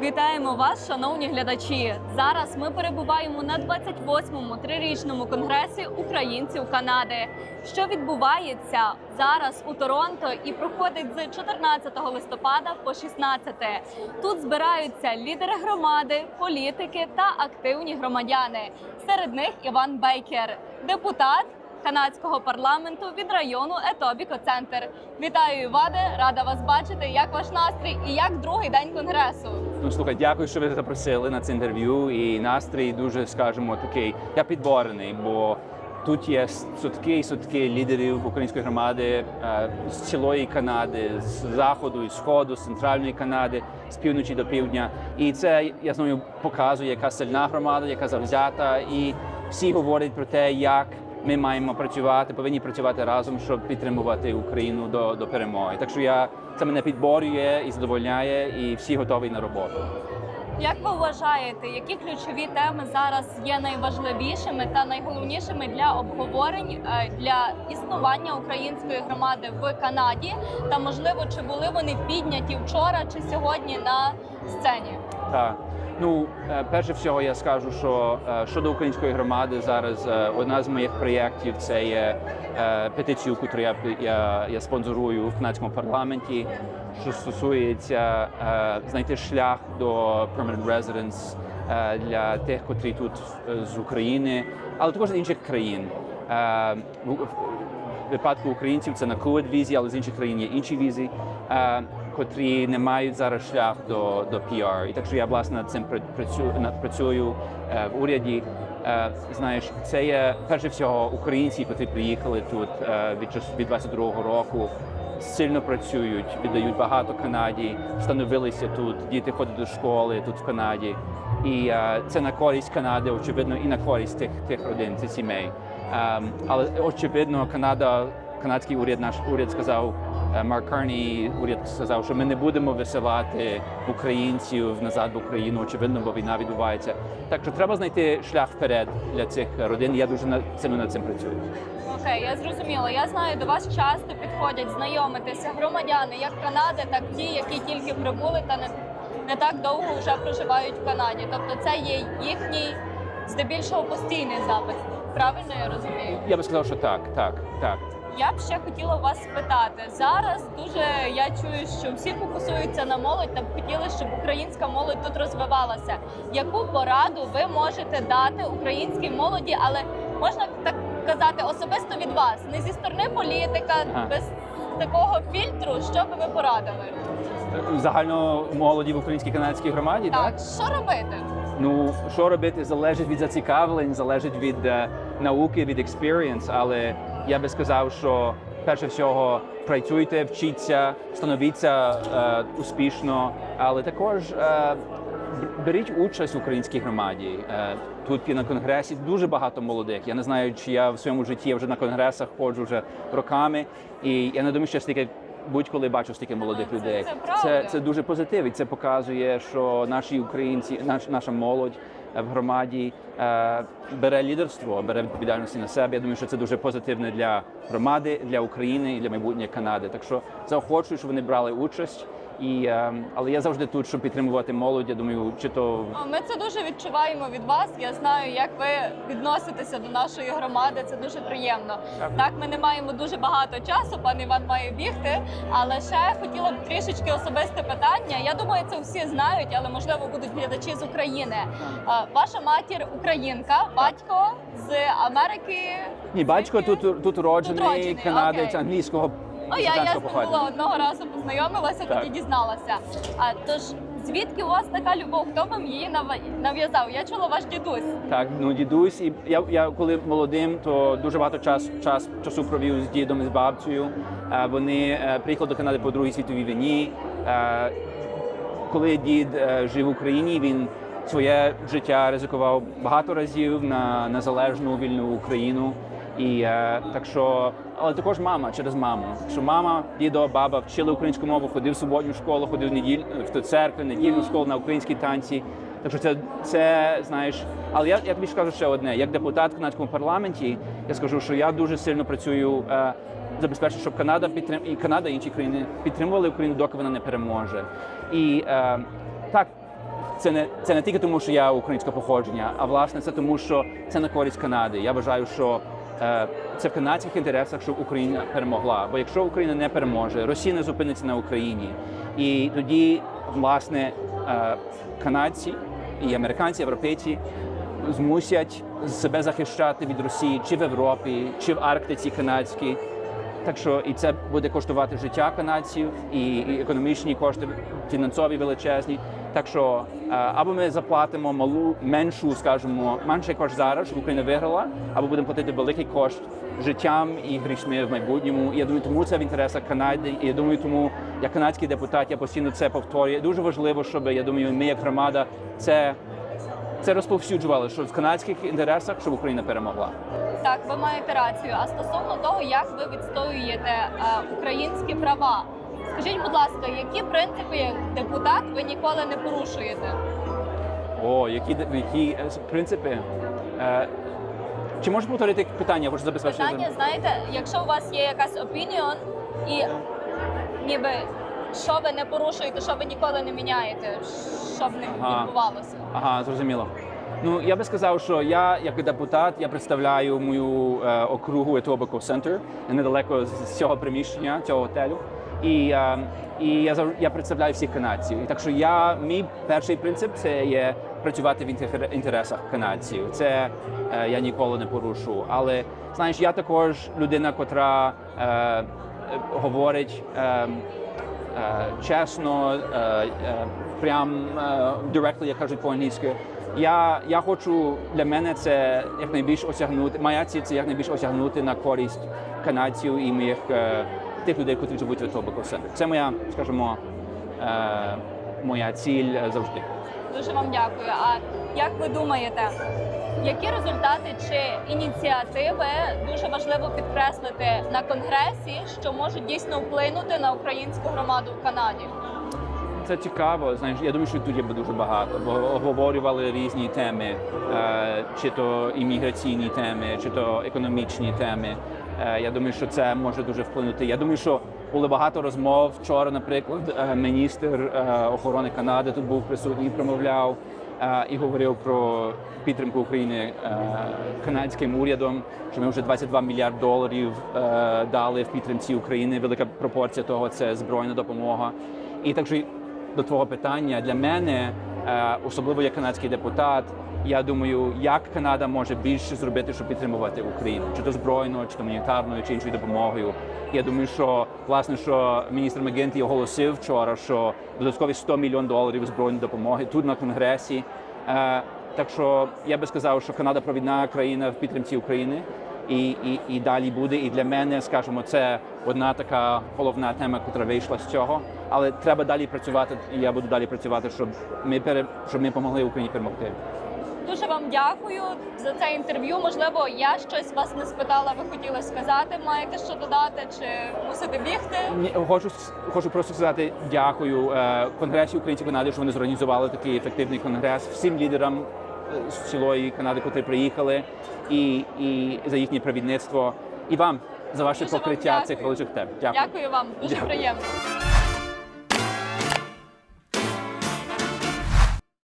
Вітаємо вас, шановні глядачі. Зараз ми перебуваємо на 28-му трирічному конгресі українців Канади, що відбувається зараз у Торонто і проходить з 14 листопада по 16. Тут збираються лідери громади, політики та активні громадяни. Серед них Іван Бейкер, депутат. Канадського парламенту від району Етобіко Центр. Вітаю Іваде, рада вас бачити. Як ваш настрій і як другий день конгресу? Ну слухай, дякую, що ви запросили на це інтерв'ю. І настрій дуже, скажімо, такий. Я підборений, бо тут є сутки і сутки лідерів української громади е, з цілої Канади, з заходу і сходу, з центральної Канади, з півночі до півдня. І це я знову показує, яка сильна громада, яка завзята, і всі говорять про те, як. Ми маємо працювати, повинні працювати разом, щоб підтримувати Україну до, до перемоги. Так що я це мене підборює і задовольняє, і всі готові на роботу. Як ви вважаєте, які ключові теми зараз є найважливішими та найголовнішими для обговорень е, для існування української громади в Канаді? Та можливо, чи були вони підняті вчора чи сьогодні на сцені? Так. Ну, е, перше всього, я скажу, що е, щодо української громади зараз е, одна з моїх проєктів це є петицію, яку я, я, я спонсорую в канадському парламенті, що стосується знайти шлях до permanent residence для тих, котрі тут з України, але також з інших країн. Випадку українців це на covid візі, але з інших країн є інші візи, е, котрі не мають зараз шлях до, до PR. І так що я власне над цим працюю, над- працюю е, в уряді. Е, знаєш, це є перше всього українці, котрі приїхали тут е, від від 22-го року. Сильно працюють, віддають багато Канаді, встановилися тут. Діти ходять до школи тут в Канаді, і е, це на користь Канади, очевидно, і на користь тих тих родин, цих сімей. Ем, але очевидно, Канада, канадський уряд, наш уряд сказав, е, Марк Карні, уряд сказав, що ми не будемо висилати українців назад в Україну, очевидно, бо війна відбувається. Так що треба знайти шлях вперед для цих родин. Я дуже сильно над цим працюю. Окей, я зрозуміла. Я знаю, до вас часто підходять знайомитися громадяни як Канади, так ті, які тільки прибули та не, не так довго вже проживають в Канаді. Тобто це є їхній здебільшого постійний запит. Правильно я розумію? Я би сказав, що так, так, так. Я б ще хотіла вас спитати зараз. Дуже я чую, що всі фокусуються на молодь та б хотіли, щоб українська молодь тут розвивалася. Яку пораду ви можете дати українській молоді, але можна так казати особисто від вас, не зі сторони політика, Ага. без такого фільтру, що би ви порадили? Загально молоді в українській канадській громаді, так? Так, що робити? Ну, що робити, залежить від зацікавлень, залежить від е, науки, від experience, але я би сказав, що перше всього працюйте, вчіться, становіться е, успішно, але також е, беріть участь в українській громаді. Е, тут є на конгресі дуже багато молодих. Я не знаю, чи я в своєму житті я вже на конгресах ходжу вже роками, і я не думаю, що стільки будь-коли бачу стільки молодих людей. це це, це дуже позитив. І це показує, що наші українці, наш, наша молодь е, в громаді е, бере лідерство, бере відповідальності на себе. Я думаю, що це дуже позитивно для громади, для України і для майбутнього Канади. Так що заохочую, щоб вони брали участь. І, е, але я завжди тут, щоб підтримувати молодь. Я думаю, чи то Ми це дуже відчуваємо від вас. Я знаю, як ви відноситеся до нашої громади. Це дуже приємно. Так. Так, ми не маємо дуже багато часу. Пан Іван має бігти. Але ще хотіла б трішечки особисте питання. Я думаю, це всі знають, але можливо будуть глядачі з України. Ваша матір українка, батько з Америки. ні, батько Звідки? тут тут уроджений, уроджений, канадець окей. англійського Ну, я, я з ним була одного разу познайомилася, Так. тоді дізналася. А тож звідки у вас така любов? Хто вам її нав- нав'язав? Я чула ваш дідусь. Так, ну дідусь, і я, я коли молодим, то дуже багато час, час часу провів з дідом і з бабцею. Е, Вони е, приїхали до Канади по Другій світовій війні. Е, Коли дід жив в Україні, він своє життя ризикував багато разів на незалежну вільну Україну. І е, так що, але також мама через маму. Що мама, дідо, баба вчили українську мову, ходив в суботню школу, ходив в неділь в церкву, недільну школу на українські танці. Так що це, це знаєш, але я, я тобі скажу ще одне: як депутат в канадському парламенті, я скажу, що я дуже сильно працюю. Е, Забезпечити, щоб Канада підтрим... і Канада і інші країни підтримували Україну, доки вона не переможе. І е, так, це не це не тільки тому, що я українського походження, а власне це тому, що це на користь Канади. Я вважаю, що е, це в канадських інтересах, щоб Україна перемогла. Бо якщо Україна не переможе, Росія не зупиниться на Україні, і тоді власне е, канадці і американці, європейці змусять себе захищати від Росії чи в Європі, чи в Арктиці канадській. Так що і це буде коштувати життя канадців, і економічні кошти фінансові величезні. Так що е, або ми заплатимо малу, меншу, скажімо, менший кошт зараз, щоб Україна виграла, або будемо платити великий кошт життям і грішми в майбутньому. І я думаю, тому це в інтересах Канади. І я думаю, тому як канадський депутат я постійно це повторюю. Дуже важливо, щоб я думаю, ми як громада це. Це розповсюджували, що в канадських інтересах, щоб Україна перемогла. Так, ви маєте рацію. А стосовно того, як ви відстоюєте е, українські права, скажіть, будь ласка, які принципи як депутат ви ніколи не порушуєте? О, які які е, принципи? Е, чи можеш повторити питання? Я хочу забезпечити. Питання, знаєте, якщо у вас є якась опініон, і ніби що ви не порушуєте, що ви ніколи не міняєте, щоб не Ага. відбувалося. Ага, зрозуміло. Ну я би сказав, що я, як депутат, я представляю мою е, округу Etobicoke Center недалеко з цього приміщення, цього готелю. І, е, і я я представляю всіх канадців. І так що я мій перший принцип це є працювати в інтересах канадців. Це е, я ніколи не порушу. Але знаєш, я також людина, котра е, говорить. Е, е, чесно, е, прям directly, як кажуть по-англійськи. Я, я хочу для мене це якнайбільш осягнути. Моя ціль це якнайбільш осягнути на користь канадців і моїх тих людей, які живуть в Etobicoke Center. Це моя, скажімо, е, моя ціль завжди. Дуже вам дякую. А як ви думаєте, які результати чи ініціативи дуже важливо підкреслити на конгресі, що можуть дійсно вплинути на українську громаду в Канаді? Це цікаво. Знаєш, я думаю, що тут є дуже багато, бо обговорювали різні теми, е, чи то імміграційні теми, чи то економічні теми. Е, Я думаю, що це може дуже вплинути. Я думаю, що було багато розмов вчора. Наприклад, е, міністр е, охорони Канади тут був присутній, промовляв і говорив про підтримку України канадським урядом. Що ми вже 22 мільярд доларів дали в підтримці України. Велика пропорція того це збройна допомога. І так що до твого питання для мене, особливо як канадський депутат, я думаю, як Канада може більше зробити, щоб підтримувати Україну, чи то збройною, чи то гуманітарною, чи іншою допомогою. Я думаю, що власне, що міністр Магенті оголосив вчора, що додаткові 100 мільйон доларів збройної допомоги тут на конгресі. Е, Так що я би сказав, що Канада провідна країна в підтримці України. І, і, і далі буде. І для мене, скажімо, це одна така головна тема, яка вийшла з цього. Але треба далі працювати, і я буду далі працювати, щоб ми пере, щоб ми допомогли Україні перемогти. Дуже вам дякую за це інтерв'ю. Можливо, я щось вас не спитала, ви хотіли сказати. Маєте що додати, чи мусите бігти? Ні, Хочу хочу просто сказати дякую е, Конгресі Українців Канади, що вони зорганізували такий ефективний конгрес. Всім лідерам з цілої Канади, котрі приїхали, і, і за їхнє провідництво, і вам за ваше Дуже покриття цих величих великих тем. Дякую. Дякую вам, дуже Дякую. приємно.